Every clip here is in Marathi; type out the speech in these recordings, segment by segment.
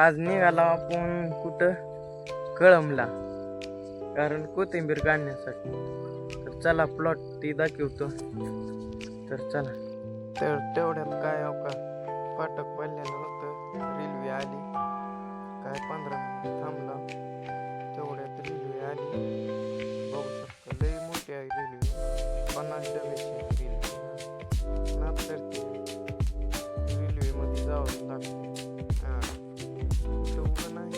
आज निघाला आपण कुठं? कळमला कारण कोथिंबीर काढण्यासाठी. तर चला प्लॉट ती दाखवतो. तर चला. तर तेवढ्यात काय अवका का? फाटक पडलेलं होतं. रेल्वे आली. काय पंधरा मिनिट थांबला. तेवढ्यात रेल्वे आली. बघू शकतो लई मोठी आहे रेल्वे. पन्नास डब्याची रेल्वे ना तर रेल्वेमध्ये जावं लागतं. हां. तेवढं नाही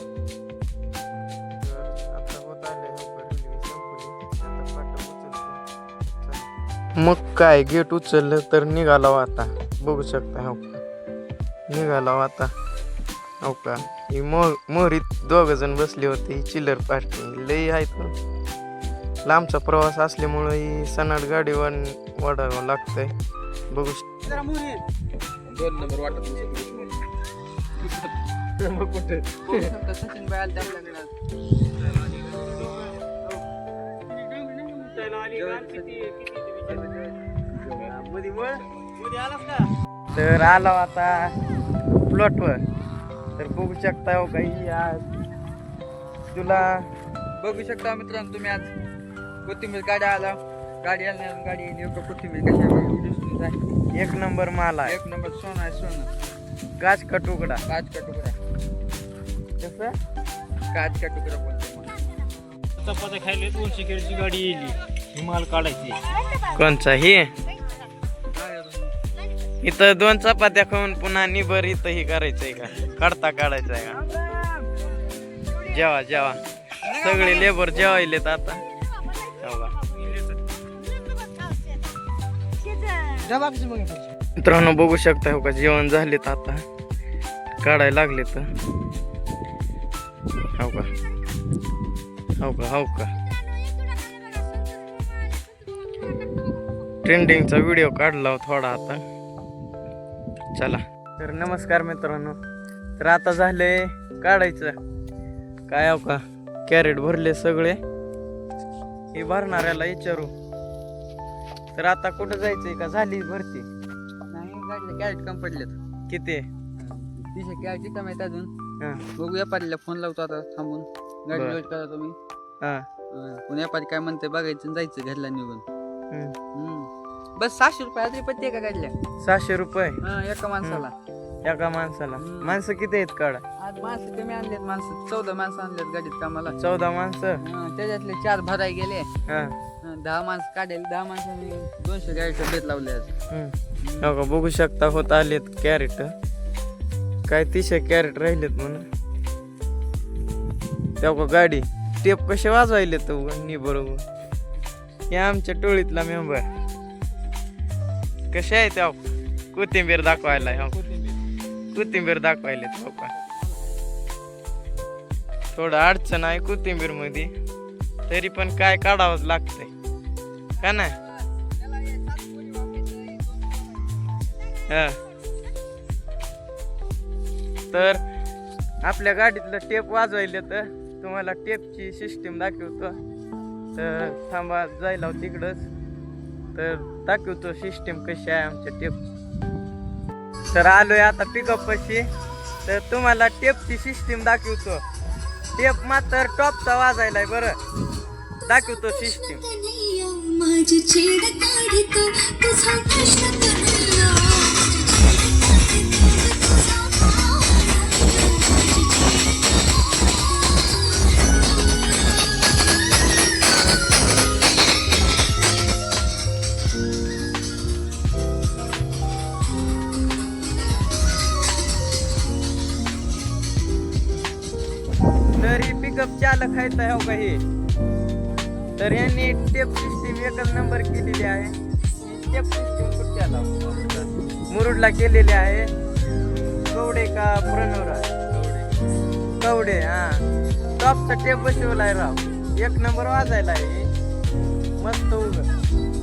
तर आता होत आले रेल्वे संपली आता उचलते. मग काय गेट उचललं तर निघाला हो आता बघू शकता हो का निघाला हो आता हो का ही मोह मोहरीत दोघ जण बसले होते ही चिल्लर पार्किंग लई आहेत लांबचा प्रवास असल्यामुळं ही सनाड गाडीवर वाढावं लागतंय बघू दोन नंबर वाटत मग कुठे? सचिन भाई आलते आपल्याकडे तर आलो आता प्लॉटवर तर बघू शकता हो काही आज. तुला बघू शकता मित्रांनो तुम्ही आज कोथिंबीर गाडी आला. गाडी आली गाडी एवढं कोथिंबीर कशा एक नंबर माल एक नंबर सोनं आहे सोनं. काच का तुकडा काच का तुकडा कसं काच का तुकडा बोलतो मग. चपात्या खायला दोनशे किलोची गाडी येईल ही माल काढायची. कोणचा ही? इथं दोन चपात्या खाऊन पुन्हा निबर इथं ही करायचंय का? काढता काढायचं आहे का? जेवा जेवा. सगळे लेबर जेवायलेत आता. हो का. मित्रांनो बघू शकता हो का? जेवण झालेत आता. काढायला लागले तर का हो का हो का ट्रेंडिंगचा व्हिडिओ काढला थोडा आता. चला. तर नमस्कार मित्रांनो. तर आता झाले काढायचं. काय हो का? कॅरेट भरले सगळे. हे भरणाऱ्याला विचारू. तर आता कुठं जायचंय का? झाली भरती. नाही कॅरेट कम पडलेत. किती? तिचे कॅरेट कमी आहेत अजून. हा. बघू व्यापारीला फोन लावतो आता थांबून. गाडी बरं. लोड करा तुम्ही. हा. पण व्यापारी काय म्हणते बघायचं आणि जायचं घरला निघून. हम्म. हम्म. बस सहाशे रुपये आधी पत्ते का गाडीला? सहाशे रुपये? हा एका माणसाला. एका माणसाला. हम्म. माणसं किती आहेत काढा? आज माणसं कमी आणलेत माणसं. चौदा माणसं आणलेत गाडीत कामाला. चौदा माणसं? हं, त्याच्यातले चार भराय गेले. हा. हं, दहा माणसं काढले दहा माणसांनी दोनशे गाडीचे बेत लावले आज. हम्म. हो का बघू शकता होत आलेत कॅरेट काय तिशे कॅरेट राहिलेत म्हणून. तेव्हा का गाडी टेप कसे वाजवायले तो नी बरोबर. हे आमच्या टोळीतला मेंबर कसे आहे त्या कोथिंबीर दाखवायला हो. कोथिंबीर दाखवायले हो का? थोडं अडचण आहे कोथिंबीरमध्ये तरी पण काय काढावंच लागतंय. का नाही? हा. तर आपल्या गाडीतलं टेप वाजवायले तर तुम्हाला टेपची सिस्टीम दाखवतो. तर थांबा जायला हो तिकडंच. तर दाखवतो सिस्टीम कशी आहे आमच्या टेप तर आलोय आता पिकअपशी तर तुम्हाला टेपची सिस्टीम दाखवतो. टेप मात्र टॉपचा वाजायलाय बरं. दाखवतो सिस्टीम चालक आहेत हो का हे? तर यांनी टेप सिस्टीम एकच नंबर केलेली आहे. टेप सिस्टीम कुठ्याला मुरुडला केलेली आहे. कवडे का प्रणवरा कवडे हा. टॉपचा टेप बसवलाय राव. एक नंबर वाजायला आहे. मस्त उघड.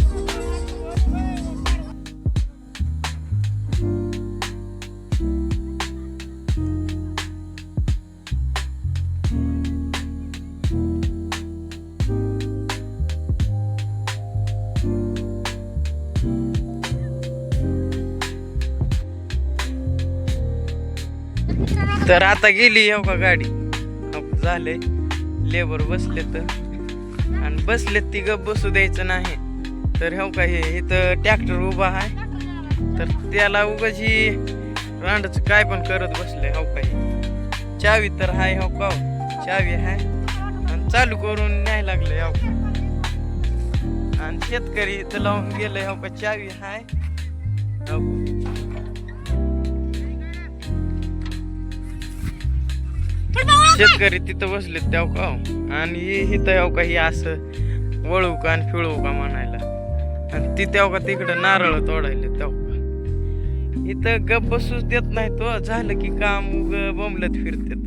तर आता गेली हो का गाडी झाले लेबर बसले तर. आणि बसलेत ती गप बसू द्यायचं नाही. तर हो का हे इथं ट्रॅक्टर उभा आहे. तर त्याला उगाच ही रांडच काय पण करत बसले हो का हे. चावी तर हाय हो का हो. चावी हाय आणि चालू करून न्याय लागले हो का. आणि शेतकरी इथं लावून गेले हो का चावी हाय हो. शेतकरी तिथं बसले त्या का आणि इथं येऊ का ही असं वळू का आणि फिळू का म्हणायला. आणि ती तेव्हा का तिकडं नारळ तोडायले तेव्हा इथं गप बसूच देत नाही तो. झालं की काम उग बोंबलत फिरते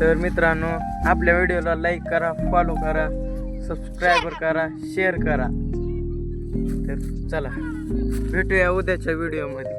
तर मित्रांनो आपल्या व्हिडिओला लाईक करा फॉलो करा सबस्क्राईबर करा. शेअर करा. तर चला भेटूया उद्याच्या व्हिडिओमध्ये